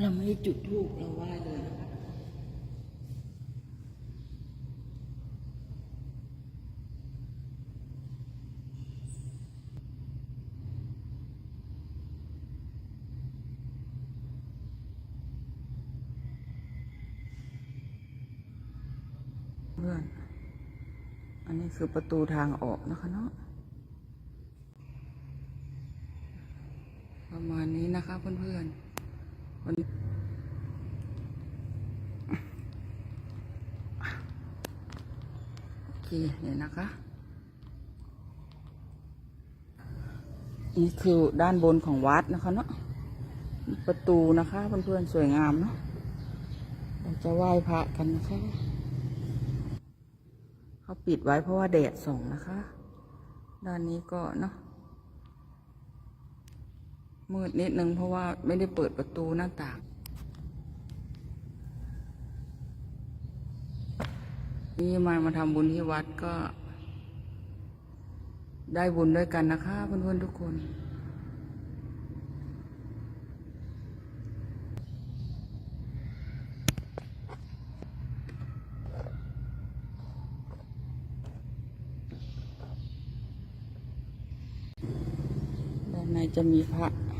เราไม่ได้จุดทูบเราไหว้เลยนะคะเพื่อน อันนี้คือประตูทางออกนะคะเนาะ ประมาณนี้นะคะเพื่อนๆ วันโอเคเดี๋ยวนะคะ นี่คือด้านบนของวัดนะคะเนาะประตูนะคะเพื่อนๆสวยงามเนาะเราจะไหว้พระกันนะคะเขาปิดไว้เพราะว่าแดดส่องนะคะ ด้านนี้ก็เนาะ มืดนิดนึงเพราะว่าไม่ได้เปิดประตูหน้าต่าง นี่มามาทำบุญที่วัดก็ ได้บุญด้วยกันนะคะเพื่อนๆทุกคนด้านในจะมีพระ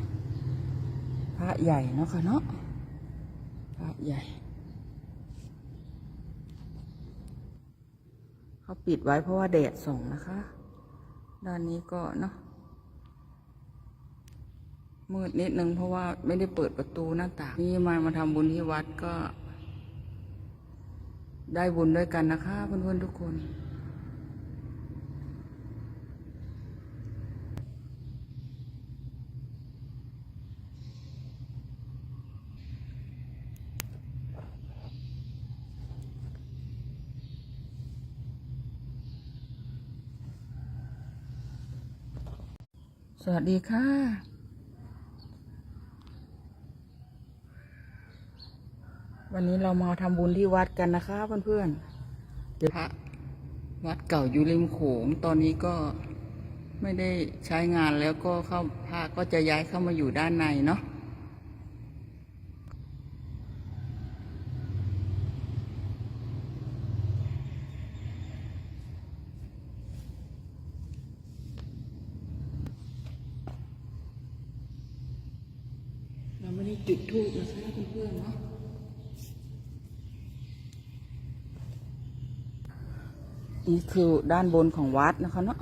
ระใหญ่เนาะค่ะเนาะพระใหญ่ เขาปิดไว้เพราะว่าแดดส่องนะคะ ด้านนี้ก็เนาะมืดนิดนึงเพราะว่าไม่ได้เปิดประตูหน้าต่างนี่มามาทำบุญที่วัดก็ ได้บุญด้วยกันนะคะเพื่อนๆทุกคน สวัสดีค่ะ วันนี้เรามาทำบุญที่วัดกันนะคะเพื่อนๆพระวัดเก่าอยู่ริมโขงตอนนี้ก็ไม่ได้ใช้งานแล้วก็เข้าพระก็จะย้ายเข้ามาอยู่ด้านในเนาะ เราไม่ได้ จุดทูบนะคะเพื่อนๆเนาะนี่คือด้านบนของวัดนะคะเนาะ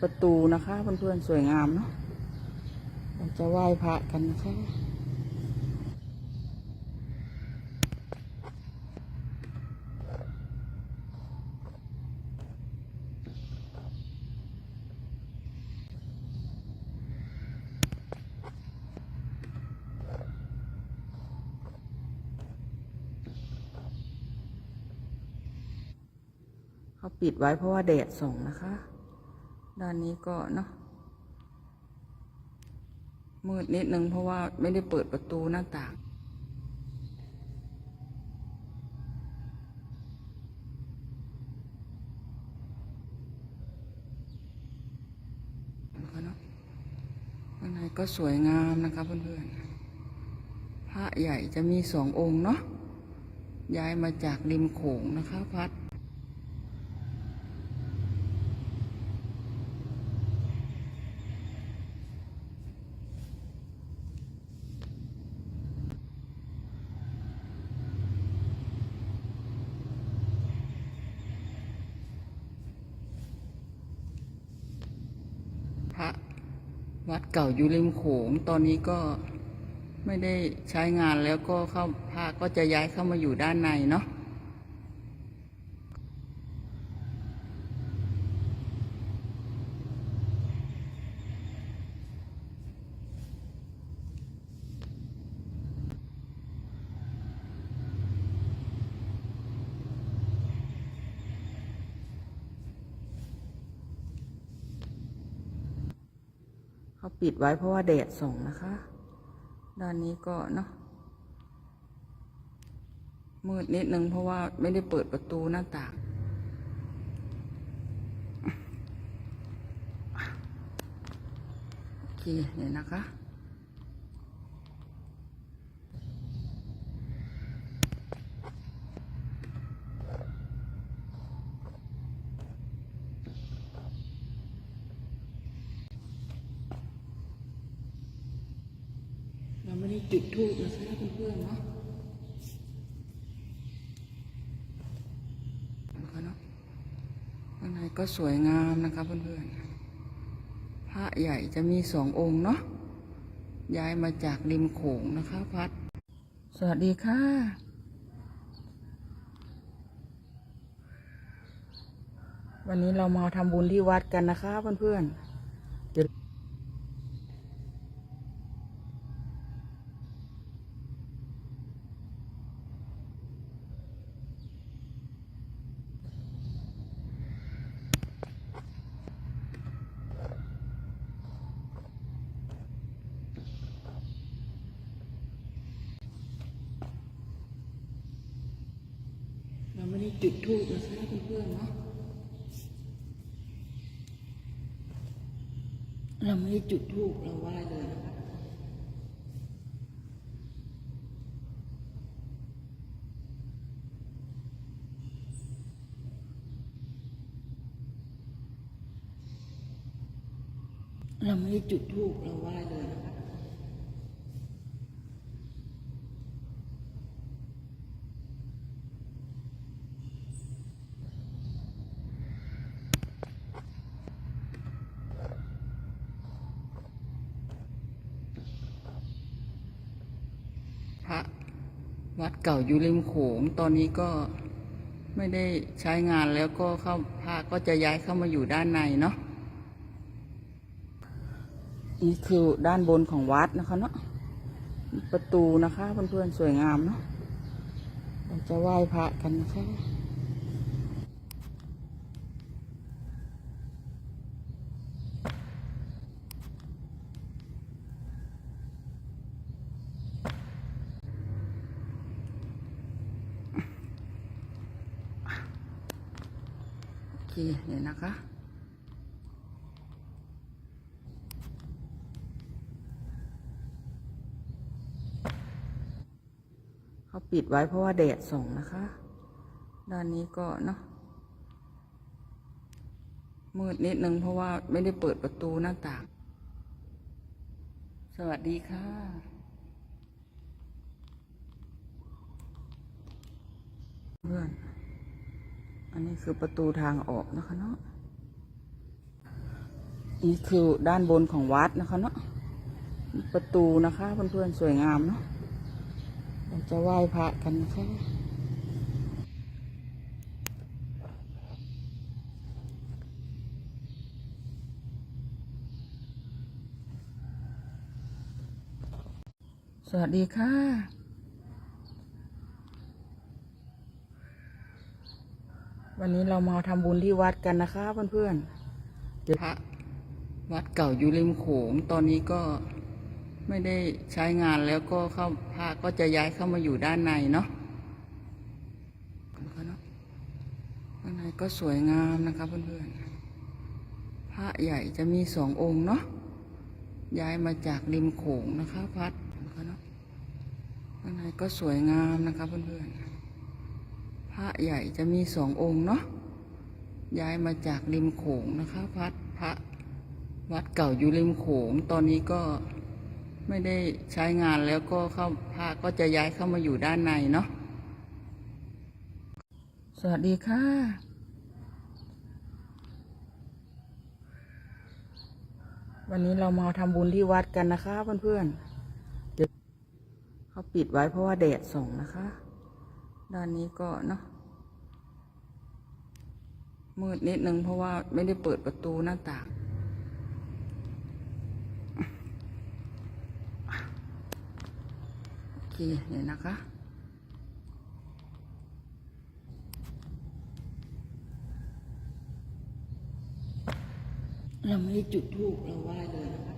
ประตูนะคะเพื่อนๆสวยงามเนาะเราจะไหว้พระกันนะคะ ปิดไว้เพราะว่าแดดส่องนะคะ ด้านนี้ก็เนาะมืดนิดนึงเพราะว่าไม่ได้เปิดประตูหน้าต่างนะคะเนาะข้างในก็สวยงามนะคะเพื่อนๆ พระใหญ่จะมีสององค์เนาะ ย้ายมาจากริมโขงนะคะพัด พระ วัดเก่าอยู่ริมโขงตอนนี้ก็ไม่ได้ใช้งานแล้วก็เข้าพระก็จะย้ายเข้ามาอยู่ด้านในเนาะ ปิดไว้เพราะว่าแดดส่องนะคะ ด้านนี้ก็เนาะมืดนิดนึงเพราะว่าไม่ได้เปิดประตูหน้าต่าง โอเคเนี่ยนะคะ จุดทูบนะคะเพื่อนๆเนาะนะคะเนาะข้างในก็สวยงามนะคะเพื่อนๆ พระใหญ่จะมีสององค์เนาะ ย้ายมาจากริมโขงนะคะพัด สวัสดีค่ะ วันนี้เรามาทำบุญที่วัดกันนะคะเพื่อนๆ เราไม่ได้จุดทูบนะคะเพื่อนๆเนาะเราไม่ได้จุดทูบเราไหว้เลยนะคะเราไม่ได้จุดทูบเราไหว้เลยนะคะพระ วัดเก่าอยู่ริมโขงตอนนี้ก็ไม่ได้ใช้งานแล้วก็เข้าพระก็จะย้ายเข้ามาอยู่ด้านในเนาะนี่คือด้านบนของวัดนะคะเนาะประตูนะคะเพื่อนๆสวยงามเนาะเราจะไหว้พระกันนะคะ โอเคเนี่ยนะคะ เขาปิดไว้เพราะว่าแดดส่องนะคะ ด้านนี้ก็เนาะมืดนิดนึงเพราะว่าไม่ได้เปิดประตูหน้าต่าง สวัสดีค่ะเพื่อน อันนี้คือประตูทางออกนะคะเนาะนี่คือด้านบนของวัดนะคะเนาะประตูนะคะเพื่อนๆสวยงามเนาะเราจะไหว้พระกันนะคะสวัสดีค่ะ วันนี้เรามาทำบุญที่วัดกันนะคะเพื่อนๆพระวัดเก่าอยู่ริมโขงตอนนี้ก็ไม่ได้ใช้งานแล้วก็เข้าพระก็จะย้ายเข้ามาอยู่ด้านในเนาะข้างในก็สวยงามนะคะเพื่อนๆพระใหญ่จะมีสององค์เนาะย้ายมาจากริมโขงนะคะพัดนะข้างในก็สวยงามนะคะเพื่อนๆ พระใหญ่จะมีสององค์เนาะย้ายมาจากริมโขงนะคะพัดพระวัดเก่าอยู่ริมโขง ตอนนี้ก็ไม่ได้ใช้งานแล้วก็เข้าพระก็จะย้ายเข้ามาอยู่ด้านในเนาะสวัสดีค่ะ วันนี้เรามาทำบุญที่วัดกันนะคะเพื่อนๆเขาปิดไว้เพราะว่าแดดส่องนะคะ ด้านนี้ก็เนาะมืดนิดนึงเพราะว่าไม่ได้เปิดประตูหน้าต่าง โอเคเนี่ยนะคะ เราไม่ได้จุดทูบเราไหว้เลยนะคะ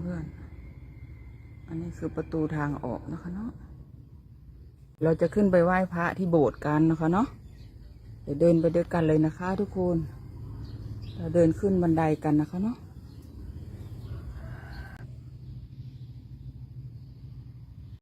เพื่อน อันนี้คือประตูทางออกนะคะเนาะ เราจะขึ้นไปไหว้พระที่โบสถ์กันนะคะเนาะ เดี๋ยวเดินไปด้วยกันเลยนะคะ ทุกคน เราเดินขึ้นบันไดกันนะคะเนาะ